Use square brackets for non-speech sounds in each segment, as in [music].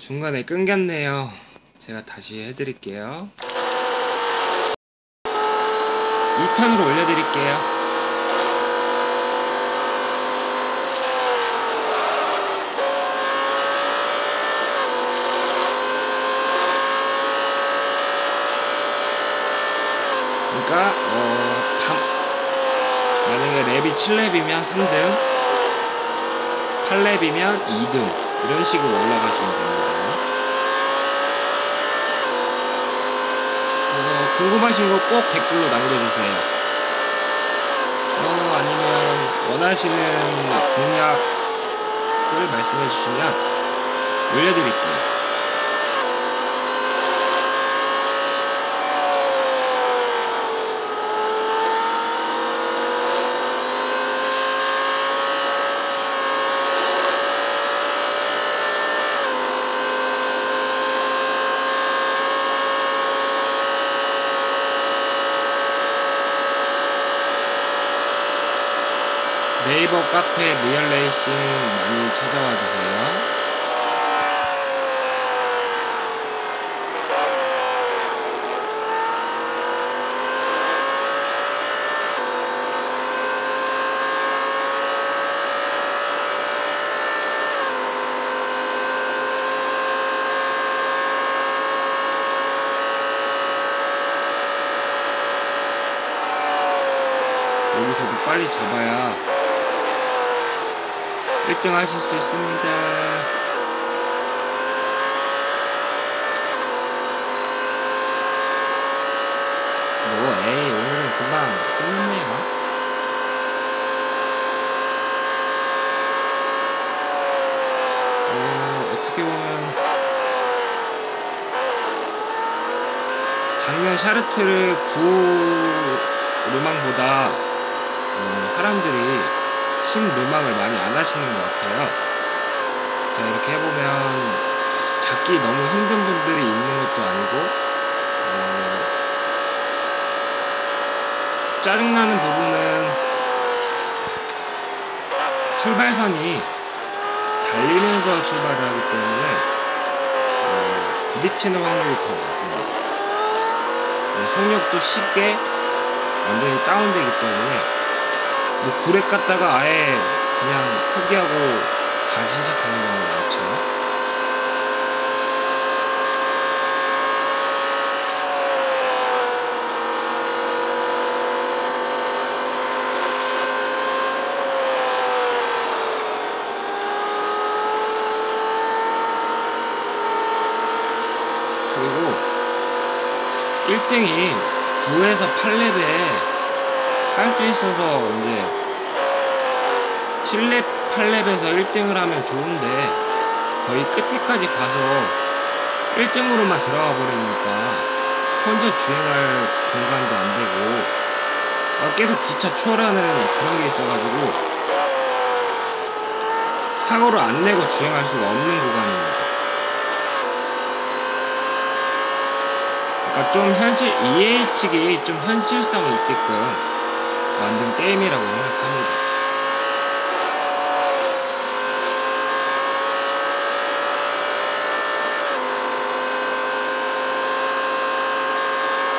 중간에 끊겼네요. 제가 다시 해드릴게요. 2편으로 올려드릴게요. 그러니까 어, 밤, 만약에 랩이 7랩이면 3등, 8랩이면 2등 이런 식으로 올라가시면 됩니다. 어, 궁금하신 거 꼭 댓글로 남겨주세요. 어, 아니면 원하시는 공약을 말씀해 주시면 올려드릴게요. 네이버 카페 리얼레이싱 많이 찾아와 주세요. 여기서도 빨리 잡아야 1등 하실 수 있습니다. 뭐, 에이, 오늘은 금방 끝났네요. 어, 어떻게 보면, 작년 샤르트르 9 르망보다 어, 사람들이 신르망을 많이 안 하시는 것 같아요. 자, 이렇게 해보면 잡기 너무 힘든 분들이 있는 것도 아니고, 어, 짜증나는 부분은 출발선이 달리면서 출발을 하기 때문에 어, 부딪히는 확률이 더 많습니다. 네, 속력도 쉽게 완전히 다운되기 때문에 뭐 구렉 갔다가 아예 그냥 포기하고 다시 시작하는 경우가 많죠. 그리고 1등이 9에서 8렙에 할수 있어서 이제 7렙, 8렙에서 1등을 하면 좋은데 거의 끝에까지 가서 1등으로만 들어가 버리니까 혼자 주행할 공간도 안 되고 아, 계속 뒤차 추월하는 그런 게 있어가지고 사고를 안 내고 주행할 수가 없는 구간입니다. 그러니까 좀 현실 측이 좀 현실성이 있게끔 만든 게임이라고 생각합니다.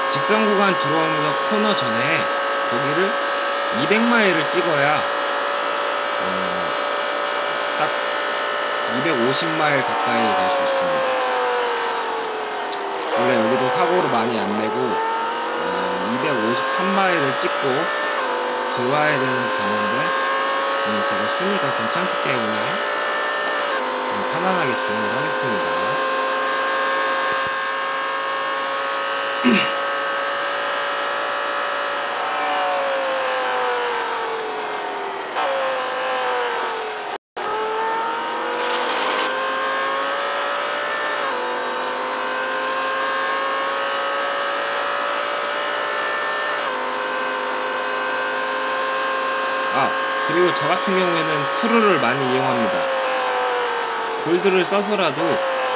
직선 구간 들어오면서 코너 전에 거기를 200마일을 찍어야 어, 딱 250마일 가까이 갈 수 있습니다. 원래 여기도 사고를 많이 안 내고 어, 253마일을 찍고 들어와야 되는 경우인데 오늘 제가 순위가 괜찮기 때문에 편안하게 주행을 하겠습니다. 아 그리고 저 같은 경우에는 크루를 많이 이용합니다. 골드를 써서라도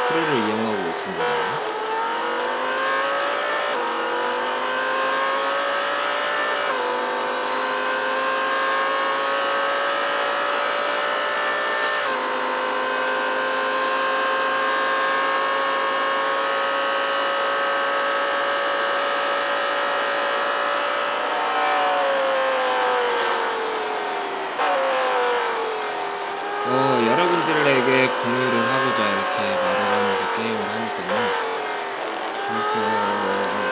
크루를 이용하고 있습니다. 여러분들에게 공유를 하고자 이렇게 말을 하면서 게임을 하니까요. 그래서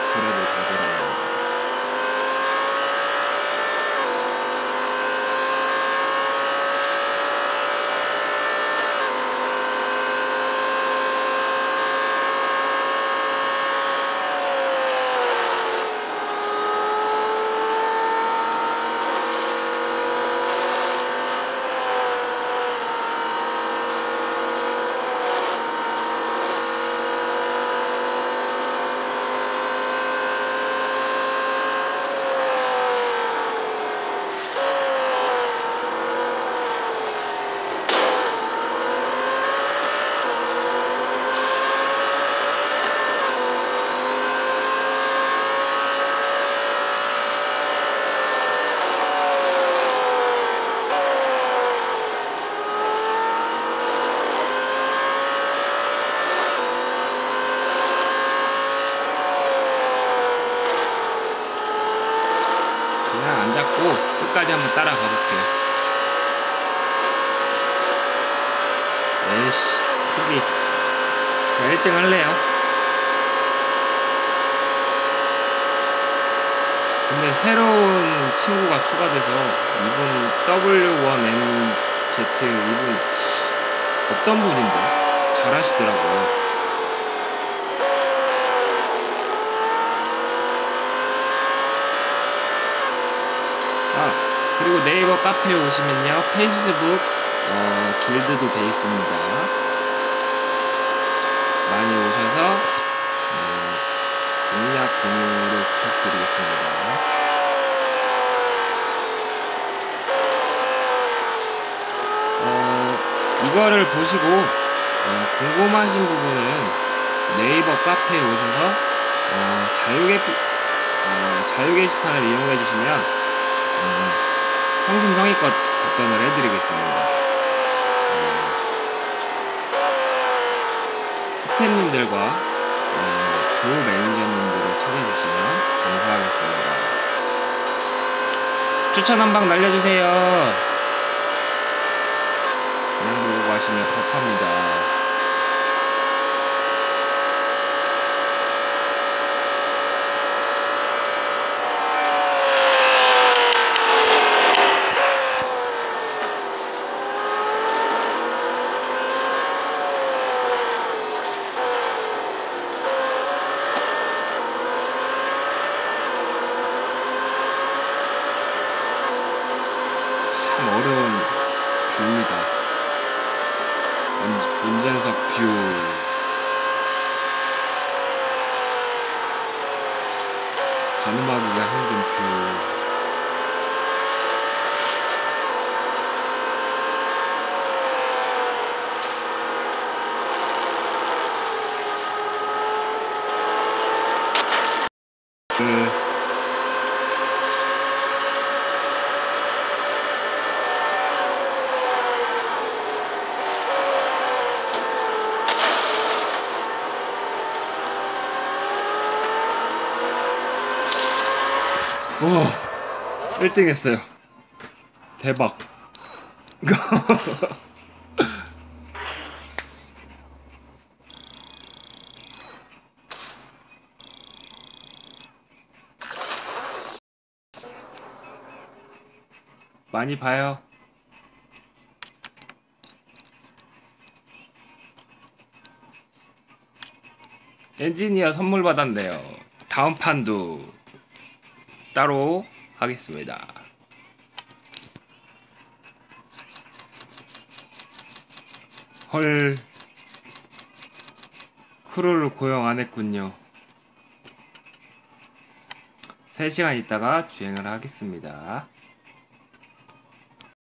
잡고 끝까지 한번 따라가 볼게요. 에이씨, 포기. 1등 할래요. 근데 새로운 친구가 추가돼서 이분 W1MZ 이분 어떤 분인데 잘하시더라고요. 아 그리고 네이버 카페에 오시면요 페이스북 어, 길드도 돼 있습니다. 많이 오셔서 어, 공약 공유를 부탁드리겠습니다. 어, 이거를 보시고 어, 궁금하신 부분은 네이버 카페에 오셔서 어, 자유 개 어, 자유 게시판을 이용해 주시면 음, 성심성의껏 답변을 해드리겠습니다. 어, 스태프님들과 어, 주 매니저님들을 찾아주시면 감사하겠습니다. 추천 한 방 날려주세요. 그냥 보고 가시면 섭합니다. 참 어려운 뷰입니다. 운- 운전석 뷰. 가늠하기가 힘든 뷰. 그 오, 1등 했어요. 대박. [laughs] 많이 봐요. 엔지니어 선물 받았네요. 다음 판도 따로 하겠습니다. 헐. 크루를 고용 안 했군요. 3시간 있다가 주행을 하겠습니다.